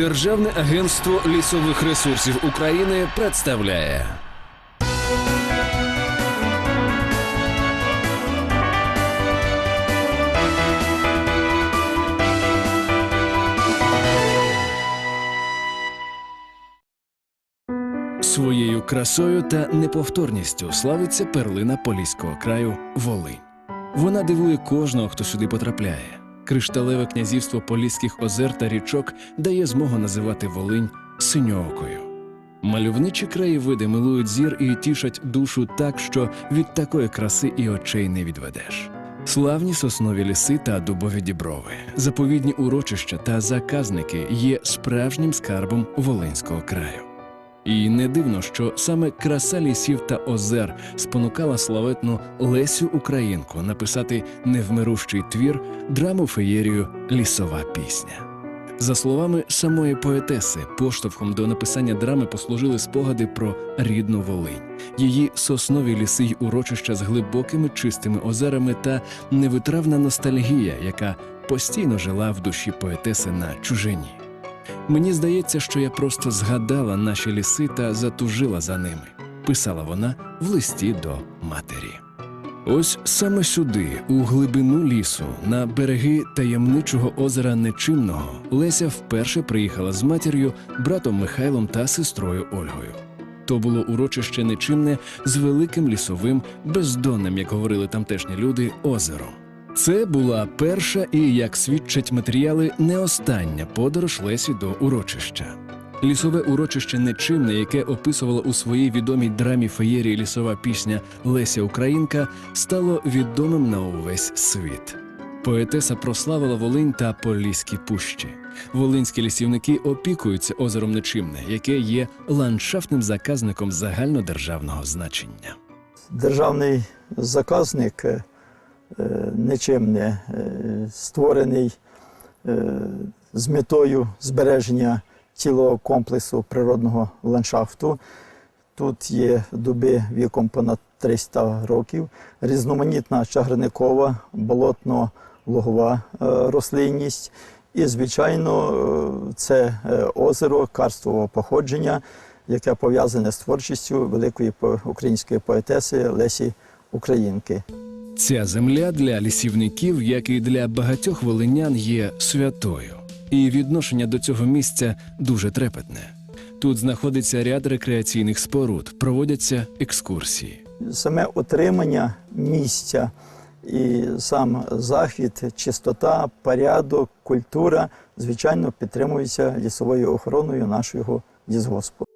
Державне агентство лісових ресурсів України представляє. Своєю красою та неповторністю славиться перлина Поліського краю Волинь. Вона дивує кожного, хто сюди потрапляє. Кришталеве князівство Поліських озер та річок дає змогу називати Волинь синьоокою. Мальовничі краєвиди милують зір і тішать душу так, що від такої краси і очей не відведеш. Славні соснові ліси та дубові діброви, заповідні урочища та заказники є справжнім скарбом Волинського краю. І не дивно, що саме краса лісів та озер спонукала славетну Лесю Українку написати невмирущий твір драму феєрію Лісова пісня. За словами самої поетеси, поштовхом до написання драми послужили спогади про рідну Волинь, її соснові ліси й урочища з глибокими чистими озерами та невитравна ностальгія, яка постійно жила в душі поетеси на чужині. Мені здається, що я просто згадала наші ліси та затужила за ними, писала вона в листі до матері. Ось саме сюди, у глибину лісу, на береги таємничого озера Нечимного, Леся вперше приїхала з матір'ю, братом Михайлом та сестрою Ольгою. То було урочище нечимне з великим лісовим, бездонним, як говорили тамтешні люди, озером. Це була перша і, як свідчать матеріали, не остання подорож Лесі до урочища. Лісове урочище Нечимне, яке описувала у своїй відомій драмі феєрії лісова пісня Леся Українка, стало відомим на увесь світ. Поетеса прославила Волинь та Поліські пущі. Волинські лісівники опікуються озером Нечимне, яке є ландшафтним заказником загальнодержавного значення. державний заказник е, нічим не е, створений е, з метою збереження цілого комплексу природного ландшафту. Тут є дуби віком понад 300 років, різноманітна чагрникова, болотно-лугова е, рослинність. І, звичайно, е, це е, озеро карстового походження, яке пов'язане з творчістю великої української поетеси Лесі Українки. Ця земля для лісівників, як і для багатьох волинян, є святою, і відношення до цього місця дуже трепетне. Тут знаходиться ряд рекреаційних споруд, проводяться екскурсії. Саме отримання місця і сам захід, чистота, порядок, культура, звичайно, підтримуються лісовою охороною нашого лісгоспу.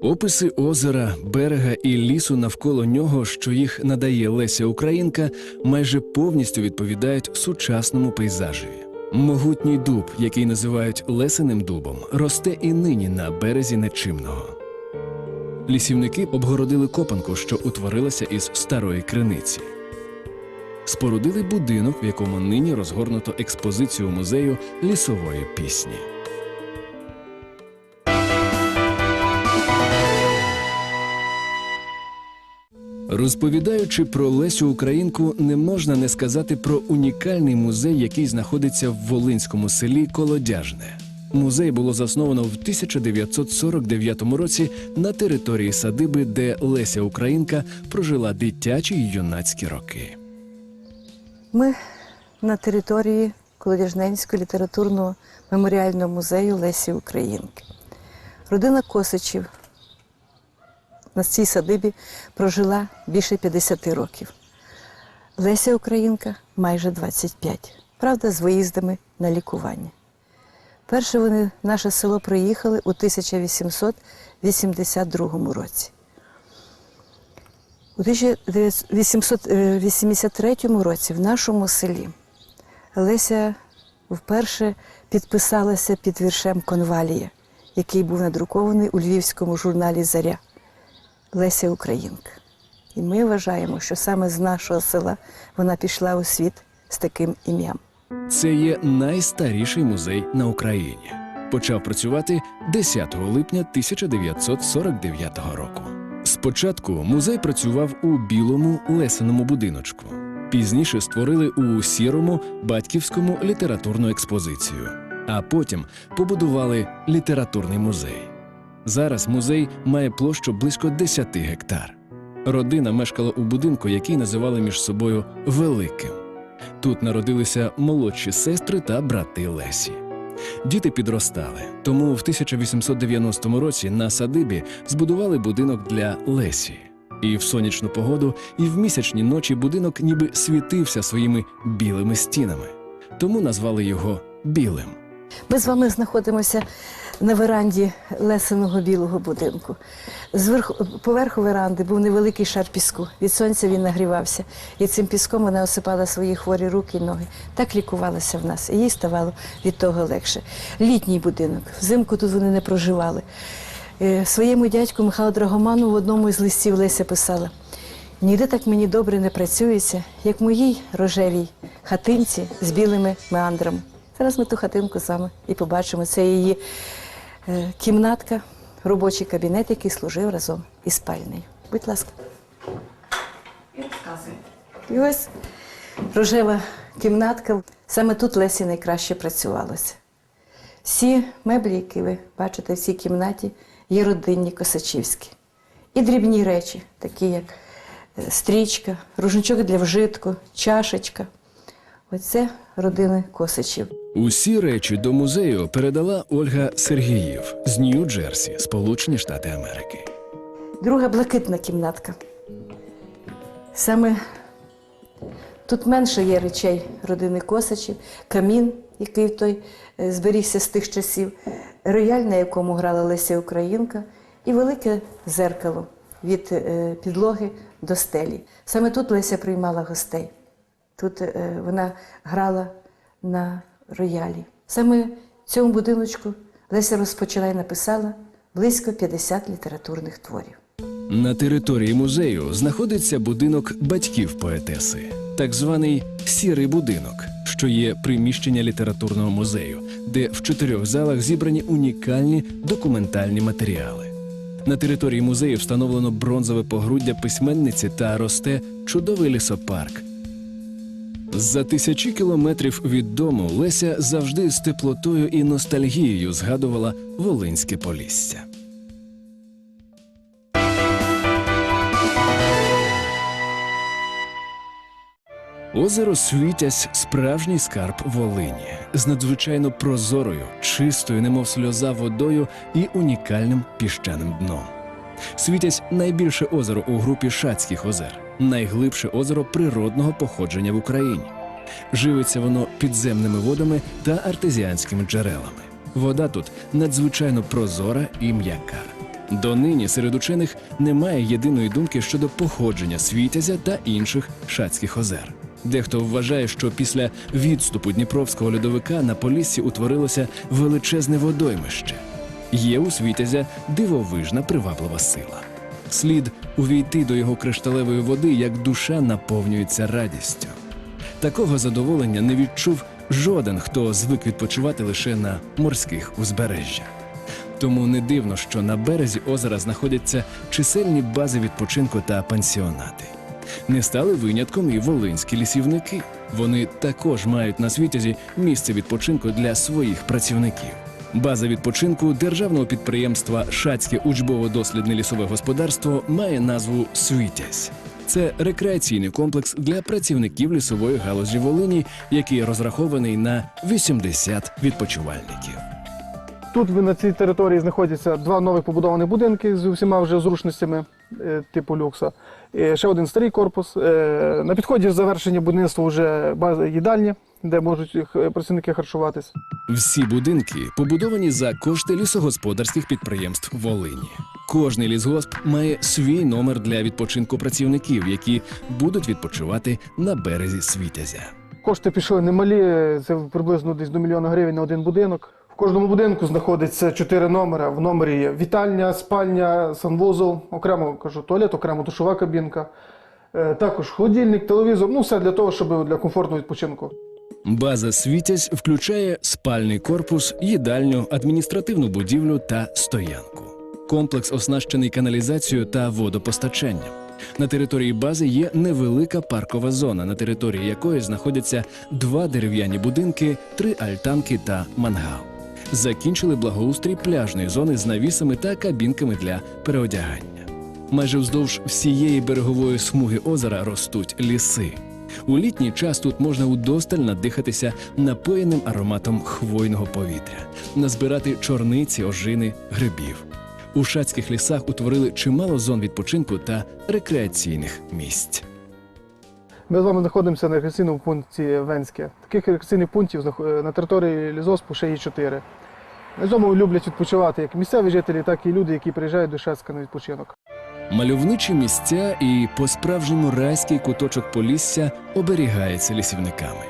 Описи озера, берега і лісу навколо нього, що їх надає Леся Українка, майже повністю відповідають сучасному пейзажеві. Могутній дуб, який називають лесеним дубом, росте і нині на березі Нечимного. Лісівники обгородили копанку, що утворилася із старої криниці. Спорудили будинок, в якому нині розгорнуто експозицію музею лісової пісні. Розповідаючи про Лесю Українку, не можна не сказати про унікальний музей, який знаходиться в Волинському селі Колодяжне. Музей було засновано в 1949 році на території садиби, де Леся Українка прожила дитячі й юнацькі роки. Ми на території Колодяжненського літературного меморіального музею Лесі Українки. Родина Косичів на цій садибі прожила більше 50 років. Леся Українка майже 25. Правда, з виїздами на лікування. Перше вони в наше село приїхали у 1882 році. У 1883 році в нашому селі Леся вперше підписалася під віршем Конвалія, який був надрукований у львівському журналі Заря Леся Українка. І ми вважаємо, що саме з нашого села вона пішла у світ з таким ім'ям. Це є найстаріший музей на Україні. Почав працювати 10 липня 1949 року. Спочатку музей працював у білому лесеному будиночку. Пізніше створили у сірому батьківському літературну експозицію. а потім побудували літературний музей. Зараз музей має площу близько 10 гектар. Родина мешкала у будинку, який називали між собою Великим. Тут народилися молодші сестри та брати Лесі. Діти підростали, тому в 1890 році на садибі збудували будинок для Лесі. І в сонячну погоду, і в місячні ночі будинок ніби світився своїми білими стінами, тому назвали його Білим. Ми з вами знаходимося на веранді лесеного білого будинку. Поверху веранди був невеликий шар піску. Від сонця він нагрівався. І цим піском вона осипала свої хворі руки і ноги. Так лікувалася в нас. І їй ставало від того легше. Літній будинок. Взимку тут вони не проживали. Е, Своєму дядьку Михайлу Драгоману в одному із листів Леся писала: ніде так мені добре не працюється, як моїй рожевій хатинці з білими меандрами. Зараз ми ту хатинку саме і побачимо. Це її е, кімнатка, робочий кабінет, який служив разом із спальнею. Будь ласка. І ось рожева кімнатка. Саме тут Лесі найкраще працювалося. Всі меблі, які ви бачите в цій кімнаті, є родинні косачівські. І дрібні речі, такі як е, стрічка, рушничок для вжитку, чашечка. Оце родини Косачів. Усі речі до музею передала Ольга Сергіїв з Нью-Джерсі, Сполучені Штати Америки. Друга блакитна кімнатка. Саме тут менше є речей родини Косачів, камін, який той е, зберігся з тих часів, рояль, на якому грала Леся Українка, і велике зеркало від е, підлоги до стелі. Саме тут Леся приймала гостей. Тут е, вона грала на роялі. Саме в цьому будиночку Леся розпочала і написала близько 50 літературних творів. На території музею знаходиться будинок батьків поетеси, так званий сірий будинок, що є приміщення літературного музею, де в чотирьох залах зібрані унікальні документальні матеріали. На території музею встановлено бронзове погруддя письменниці та росте чудовий лісопарк. За тисячі кілометрів від дому Леся завжди з теплотою і ностальгією згадувала Волинське Полісся. Озеро Світязь справжній скарб Волині з надзвичайно прозорою, чистою, немов сльоза водою і унікальним піщаним дном. Світязь найбільше озеро у групі Шацьких озер, найглибше озеро природного походження в Україні. Живиться воно підземними водами та артезіанськими джерелами. Вода тут надзвичайно прозора і м'яка. Донині серед учених немає єдиної думки щодо походження світязя та інших шацьких озер. Дехто вважає, що після відступу Дніпровського льодовика на Поліссі утворилося величезне водоймище. Є у світязя дивовижна приваблива сила. Слід увійти до його кришталевої води, як душа наповнюється радістю. Такого задоволення не відчув жоден, хто звик відпочивати лише на морських узбережжях. Тому не дивно, що на березі озера знаходяться чисельні бази відпочинку та пансіонати. Не стали винятком і волинські лісівники. Вони також мають на світязі місце відпочинку для своїх працівників. База відпочинку державного підприємства Шацьке учбово-дослідне лісове господарство має назву Світязь. Це рекреаційний комплекс для працівників лісової галузі Волині, який розрахований на 80 відпочивальників. Тут на цій території знаходяться два нових побудованих будинки з усіма вже зручностями е, типу люкса. Ще один старий корпус. Е, На підході завершення будівництва вже база їдальні, де можуть е, працівники харчуватись. Всі будинки побудовані за кошти лісогосподарських підприємств Волині. Кожний лісгосп має свій номер для відпочинку працівників, які будуть відпочивати на березі Світязя. Кошти пішли немалі, це приблизно десь до мільйона гривень на один будинок. В кожному будинку знаходиться чотири номера. В номері є вітальня, спальня, санвузол, окремо кажу, туалет, окремо душова кабінка. Е, Також холодильник, телевізор, ну все для того, щоб для комфортного відпочинку. База Світязь включає спальний корпус, їдальню, адміністративну будівлю та стоянку. Комплекс оснащений каналізацією та водопостачанням. На території бази є невелика паркова зона, на території якої знаходяться два дерев'яні будинки, три альтанки та мангал. Закінчили благоустрій пляжної зони з навісами та кабінками для переодягання. Майже вздовж всієї берегової смуги озера ростуть ліси. У літній час тут можна удосталь надихатися напоєним ароматом хвойного повітря, назбирати чорниці, ожини, грибів. У шацьких лісах утворили чимало зон відпочинку та рекреаційних місць. Ми з вами знаходимося на рекреаційному пункті Венське. Таких рекреаційних пунктів на території лісгоспу ще є чотири. На цьому люблять відпочивати як місцеві жителі, так і люди, які приїжджають до Шацька на відпочинок. Мальовничі місця і по-справжньому райський куточок Полісся оберігається лісівниками.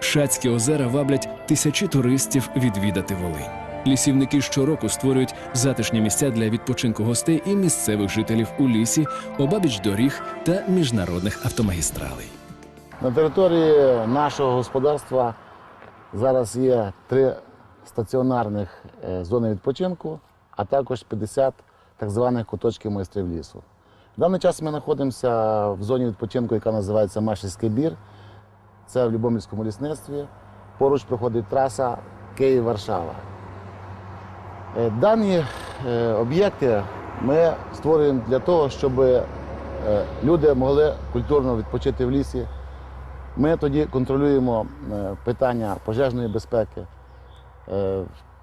Шацькі озера ваблять тисячі туристів відвідати Волинь. Лісівники щороку створюють затишні місця для відпочинку гостей і місцевих жителів у лісі, обабіч доріг та міжнародних автомагістралей. На території нашого господарства зараз є три стаціонарних е, зони відпочинку, а також 50 так званих куточків майстрів лісу. В даний час ми знаходимося в зоні відпочинку, яка називається Машівський бір. Це в Любомльському лісництві. Поруч проходить траса Київ-Варшава. Е, Дані е, об'єкти ми створюємо для того, щоб е, люди могли культурно відпочити в лісі. Ми тоді контролюємо питання пожежної безпеки,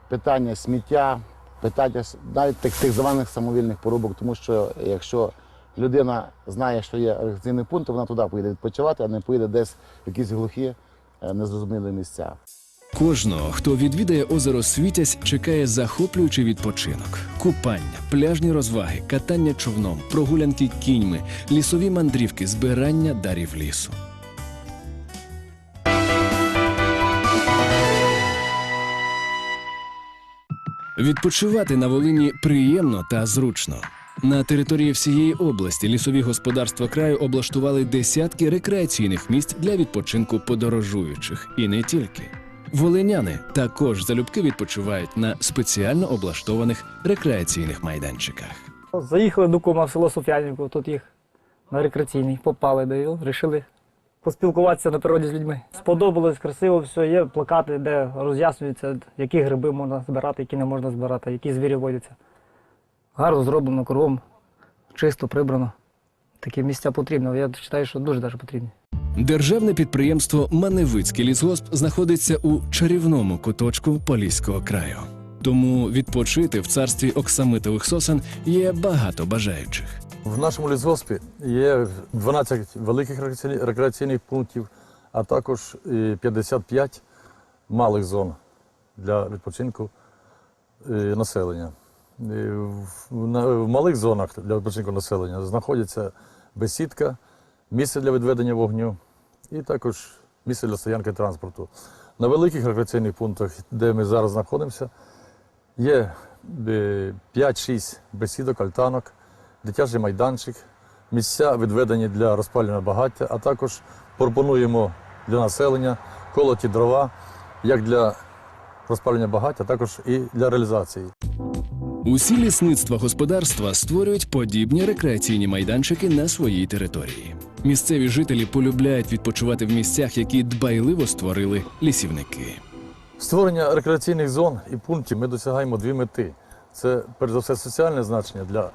питання сміття, питання навіть тих, тих званих самовільних порубок, тому що якщо людина знає, що є рекреаційний пункт, то вона туди поїде відпочивати, а не поїде десь в якісь глухі, е, незрозумілі місця. Кожного, хто відвідає озеро Світязь, чекає захоплюючий відпочинок: купання, пляжні розваги, катання човном, прогулянки кіньми, лісові мандрівки, збирання дарів лісу. Відпочивати на Волині приємно та зручно. На території всієї області лісові господарства краю облаштували десятки рекреаційних місць для відпочинку подорожуючих, і не тільки. Волиняни також залюбки відпочивають на спеціально облаштованих рекреаційних майданчиках. Заїхали до кума в село Соф'янівку, тут їх на рекреаційний попали, да і вирішили поспілкуватися на природі з людьми. Сподобалось, красиво все, є плакати, де роз'яснюється, які гриби можна збирати, які не можна збирати, які звірі водяться. Гарно зроблено кругом, чисто прибрано. Такі місця потрібні. Я вважаю, що дуже даже потрібні. Державне підприємство Маневицький лісгосп знаходиться у чарівному куточку Поліського краю. Тому відпочити в царстві оксамитових сосен є багато бажаючих. В нашому лісгоспі є 12 великих рекреаційних- пунктів, а також 55 малих зон для відпочинку е, населення. Е, В малих зонах для відпочинку населення знаходиться бесідка, місце для відведення вогню і також місце для стоянки транспорту. На великих рекреаційних пунктах, де ми зараз знаходимося, є е, 5-6 бесідок, альтанок, дитячий майданчик, місця відведені для розпалювання багаття, а також пропонуємо для населення колоті дрова як для розпалювання багаття, а також і для реалізації. Усі лісництва господарства створюють подібні рекреаційні майданчики на своїй території. Місцеві жителі полюбляють відпочивати в місцях, які дбайливо створили лісівники. Створення рекреаційних зон і пунктів ми досягаємо дві мети. Це перш за все соціальне значення для,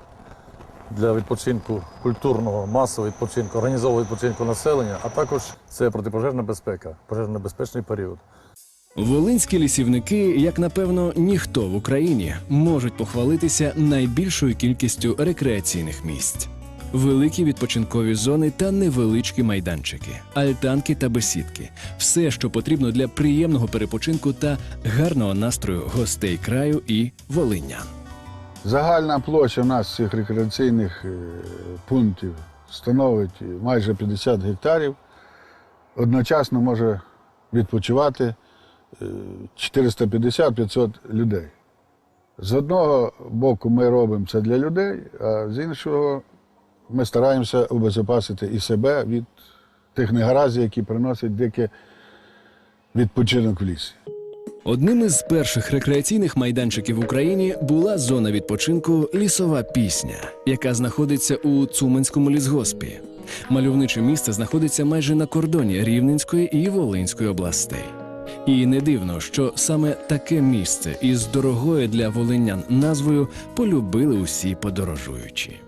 для відпочинку культурного, масового відпочинку, організованого відпочинку населення, а також це протипожежна безпека, пожежно-безпечний період. Волинські лісівники, як напевно ніхто в Україні, можуть похвалитися найбільшою кількістю рекреаційних місць. Великі відпочинкові зони та невеличкі майданчики, альтанки та бесідки все, що потрібно для приємного перепочинку та гарного настрою гостей краю і волинян. Загальна площа у нас цих рекреаційних е, пунктів становить майже 50 гектарів. Одночасно може відпочивати е, 450-500 людей. З одного боку ми робимо це для людей, а з іншого ми стараємося обезопасити і себе від тих негараздів, які приносять дикий відпочинок в лісі. Одним із перших рекреаційних майданчиків в Україні була зона відпочинку Лісова пісня, яка знаходиться у Цуманському лісгоспі. Мальовниче місце знаходиться майже на кордоні Рівненської і Волинської областей. І не дивно, що саме таке місце із дорогою для волинян назвою полюбили усі подорожуючі.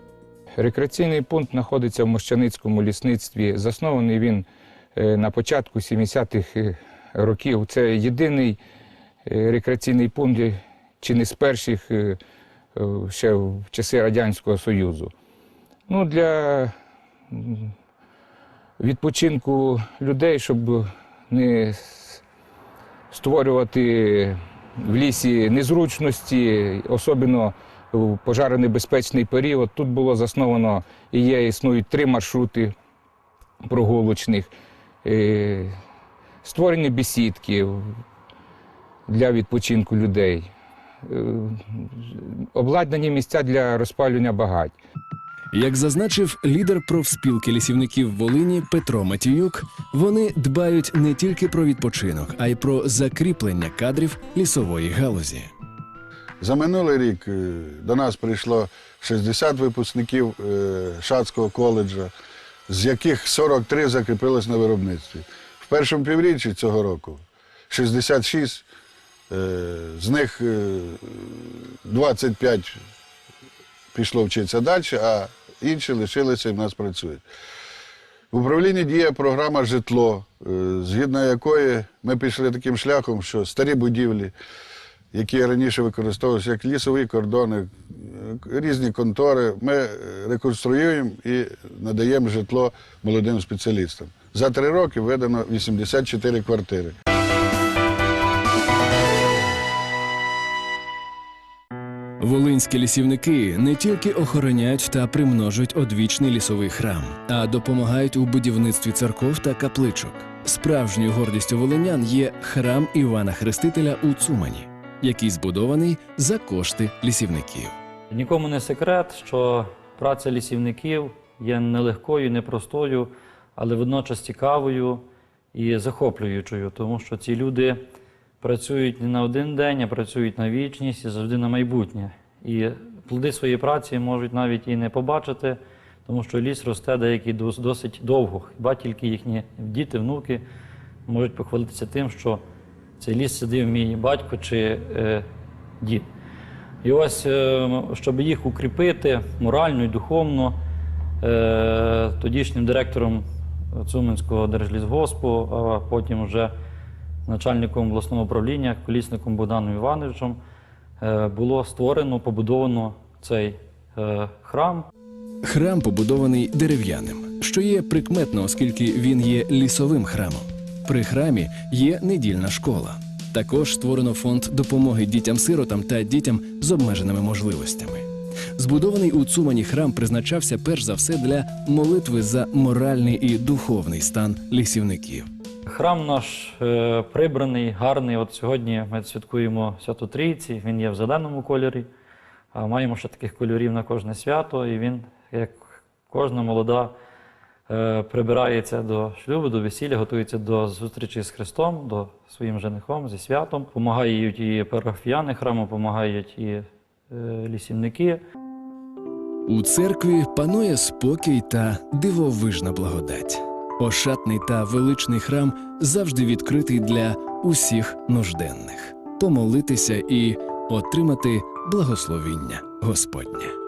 Рекреаційний пункт знаходиться в Мощаницькому лісництві. Заснований він е, на початку 70-х е, років. Це єдиний рекреаційний пункт, е, чи не з перших е, е, ще в часи Радянського Союзу. Ну, для відпочинку людей, щоб не створювати в лісі незручності, особливо в пожаронебезпечний період. Тут було засновано і є, існують три маршрути прогулочних, е, створені бесідки для відпочинку людей, е, обладнані місця для розпалювання багать. Як зазначив лідер профспілки лісівників Волині Петро Матіюк, вони дбають не тільки про відпочинок, а й про закріплення кадрів лісової галузі. За минулий рік е, до нас прийшло 60 випускників е, Шацького коледжа, з яких 43 закріпились на виробництві. В першому півріччі цього року 66, е, з них е, 25 пішло вчитися далі, а інші лишилися і в нас працюють. В управлінні діє програма житло, е, згідно якої ми пішли таким шляхом, що старі будівлі, які раніше використовувалися як лісові кордони, е, різні контори, ми е, реконструюємо і надаємо житло молодим спеціалістам. За три роки видано 84 квартири. Волинські лісівники не тільки охороняють та примножують одвічний лісовий храм, а допомагають у будівництві церков та капличок. Справжньою гордістю волинян є храм Івана Хрестителя у Цумані, який збудований за кошти лісівників. Нікому не секрет, що праця лісівників є нелегкою, непростою, але водночас цікавою і захоплюючою, тому що ці люди працюють не на один день, а працюють на вічність і завжди на майбутнє. І плоди своєї праці можуть навіть і не побачити, тому що ліс росте деякий досить довго. Хіба тільки їхні діти, внуки можуть похвалитися тим, що цей ліс сидив мій батько чи е, дід. І ось, е, щоб їх укріпити морально і духовно, е, тодішнім директором Цуменського держлісгоспу, а потім вже начальником обласного управління, колісником Богданом Івановичем, е, було створено, побудовано цей е, храм. Храм побудований дерев'яним, що є прикметно, оскільки він є лісовим храмом. При храмі є недільна школа. Також створено фонд допомоги дітям-сиротам та дітям з обмеженими можливостями. Збудований у Цумані храм призначався перш за все для молитви за моральний і духовний стан лісівників. Храм наш е, прибраний, гарний. От сьогодні ми святкуємо Свято Трійці, він є в зеленому кольорі. Маємо ще таких кольорів на кожне свято, і він, як кожна молода, е, прибирається до шлюбу, до весілля, готується до зустрічі з Христом, до своїм женихом, зі святом. Помагають і парафіяни храму, допомагають і е, лісівники. У церкві панує спокій та дивовижна благодать. Ошатний та величний храм завжди відкритий для усіх нужденних помолитися і отримати благословіння Господнє.